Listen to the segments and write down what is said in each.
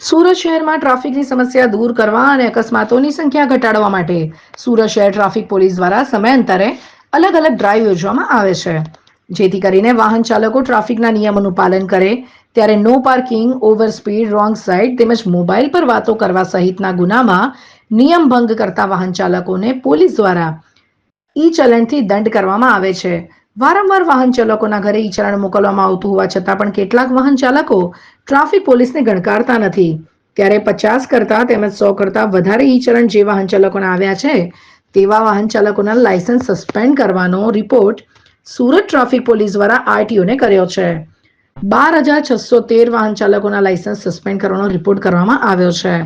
સુરત શહેરમાં ટ્રાફિકની સમસ્યા દૂર કરવા અને અકસ્માતોની સંખ્યા ઘટાડવા માટે સુરત શહેર ટ્રાફિક પોલીસ દ્વારા સમયાંતરે અલગ અલગ ડ્રાઈવ યોજવામાં આવે છે. જેથી કરીને વાહન ચાલકો ટ્રાફિકના નિયમોનું પાલન કરે, ત્યારે no parking over speed wrong side તેમજ મોબાઈલ પર વાતો કરવા સહિતના ગુનામાં નિયમ ભંગ કરતા વાહન ચાલકોને પોલીસ દ્વારા ઈ ચલણથી દંડ કરવામાં આવે છે. વારંવાર વાહન ચાલકોના ઘરે ઈ ચલણ મોકલવામાં આવતું હોવા છતાં પણ કેટલાક વાહન ચાલકો ટ્રાફિક પોલીસને ગણકારતા નથી. ત્યારે પચાસ કરતા તેમજ સો કરતા વધારે ઈ ચલણ જે વાહન ચાલકોને આવ્યા છે, તેવા વાહન ચાલકોના લાયસન્સ સસ્પેન્ડ કરવાનો રિપોર્ટ સુરત ટ્રાફિક પોલીસ દ્વારા આરટીઓને કર્યો છે. બાર હજાર છસો તેર વાહન ચાલકોના લાયસન્સ સસ્પેન્ડ કરવાનો રિપોર્ટ કરવામાં આવ્યો છે.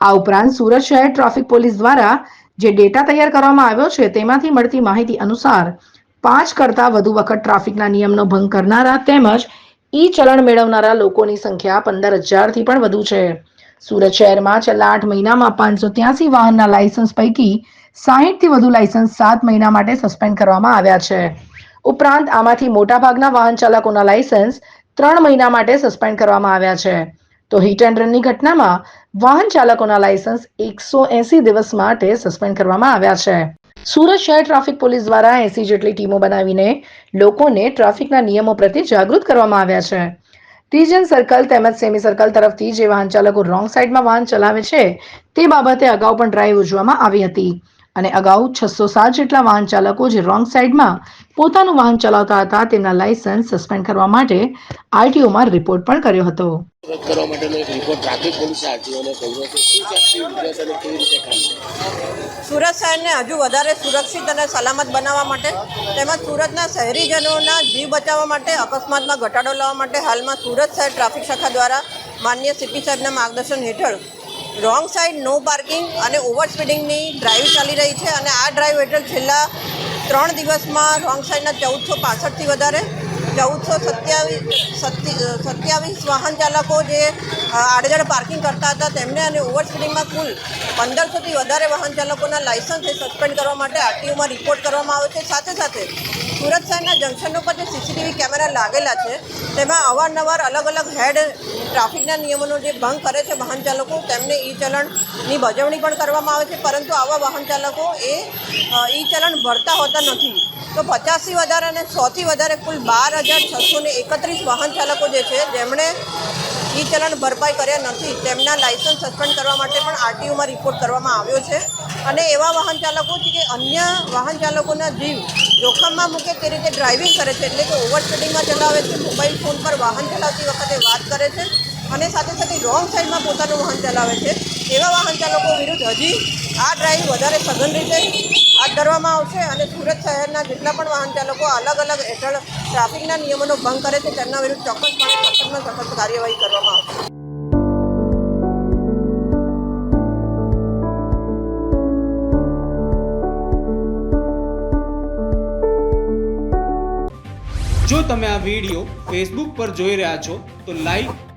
આ ઉપરાંત સુરત શહેર ટ્રાફિક પોલીસ દ્વારા જે ડેટા તૈયાર કરવામાં આવ્યો છે, તેમાંથી મળતી માહિતી અનુસાર પાંચ કરતા વધુ વખત ટ્રાફિકના નિયમનો ભંગ કરનારા તેમજ ઈ ચલણ મેળવનારા લોકોની સંખ્યા પંદર હજારથી પણ વધુ છે. સુરત શહેરમાં છેલ્લા આઠ મહિનામાં પાંચસો ત્યાસી વાહનના લાયસન્સ પૈકી સાહીઠથી વધુ લાયસન્સ સાત મહિના માટે સસ્પેન્ડ કરવામાં આવ્યા છે. ઉપરાંત આમાંથી મોટાભાગના વાહન ચાલકોના લાયસન્સ ત્રણ મહિના માટે સસ્પેન્ડ કરવામાં આવ્યા છે. તો હિટ એન્ડ રનની ઘટનામાં વાહન ચાલકોના લાયસન્સ એકસો એસી દિવસ માટે સસ્પેન્ડ કરવામાં આવ્યા છે. સુરત શહેર ટ્રાફિક પોલીસ દ્વારા એસી જેટલી ટીમો બનાવીને લોકોને ટ્રાફિકના નિયમો પ્રત્યે જાગૃત કરવામાં આવ્યા છે. ત્રીજન સર્કલ તેમજ સેમી સર્કલ તરફથી જે વાહન ચાલકો રોંગ સાઈડમાં વાહન ચલાવે છે, તે બાબતે અગાઉ પણ ડ્રાઈવ યોજવામાં આવી હતી. અને અગાઉ છસો સાત જેટલા વાહન ચાલકો જે રોંગ સાઈડમાં પોતાનું વાહન ચલાવતા હતા તેમના લાયસન્સ સસ્પેન્ડ કરવા માટે આરટીઓમાં રિપોર્ટ પણ કર્યો હતો. રદ કરવા માટેનો એક રિપોર્ટ ટ્રાફિક પોલીસે આરટીઓને કર્યો છે. શું છે? આખી વિગત અને કેવી રીતે કામ સુરત શહેરને હજુ વધારે સુરક્ષિત અને સલામત બનાવવા માટે તેમજ સુરતના શહેરીજનોના જીવ બચાવવા માટે અકસ્માતમાં ઘટાડો લાવવા માટે હાલમાં સુરત શહેર ટ્રાફિક શાખા દ્વારા માન્ય સીપી સાહેબના માર્ગદર્શન હેઠળ રોંગ સાઈડ, નો પાર્કિંગ અને ઓવર સ્પીડિંગની ડ્રાઈવ ચાલી રહી છે અને આ ડ્રાઈવ હેઠળ છેલ્લા ત્રણ દિવસમાં રોંગ સાઈડના ચૌદસો પાસઠથી વધારે ચૌદસો સત્યાવીસ સત્યાવીસ વાહન ચાલકો જે આડેધડ પાર્કિંગ કરતા હતા, તેમને અને ઓવરસ્પીડિંગમાં કુલ પંદરસોથી વધારે વાહન ચાલકોના લાયસન્સ સસ્પેન્ડ કરવા માટે આરટીઓમાં રિપોર્ટ કરવામાં આવે છે. સાથે સાથે સુરત શહેરના જંકશન ઉપર જે સીસીટીવી કેમેરા લાગેલા છે, તેમાં અવારનવાર અલગ અલગ હેડ ટ્રાફિકના નિયમોનો જે ભંગ કરે છે વાહન ચાલકો તેમને ઈ ચલણની બજવણી પણ કરવામાં આવે છે. પરંતુ આવા વાહન ચાલકો એ ઈ ચલણ ભરતા હોતા નથી. તો પચાસથી વધારે અને સોથી વધારે કુલ બાર હજાર છસો ને એકત્રીસ વાહન ચાલકો જે છે, જેમણે ઈ ચલણ ભરપાઈ કર્યા નથી, તેમના લાયસન્સ સસ્પેન્ડ કરવા માટે પણ આરટીયુમાં રિપોર્ટ કરવામાં આવ્યો છે. અને એવા વાહન ચાલકો કે અન્ય વાહન ચાલકોના જીવ જોખમમાં મૂકે તે રીતે ડ્રાઇવિંગ કરે છે, એટલે કે ઓવર સ્પીડિંગમાં ચલાવે છે, મોબાઈલ ફોન પર વાહન ચલાવતી વખતે વાત કરે છે. અને સાથે સાથે રોંગ સાઈડમાં પોતાનું વાહન ચલાવે છે. એવા વાહન ચાલકો વિરુદ્ધ હજી આ ડ્રાઈવ વધારે સઘન રીતે હાથ ધરવામાં આવશે અને સુરત શહેરના જેટલા પણ વાહન ચાલકો અલગ અલગ હેઠળ ટ્રાફિકના નિયમોનો ભંગ કરે છે, તેમના વિરુદ્ધ ચોક્કસપણે સખતમાં સખત કાર્યવાહી કરવામાં આવશે. જો તમે આ વીડિયો ફેસબુક પર જોઈ રહ્યા છો, તો લાઈક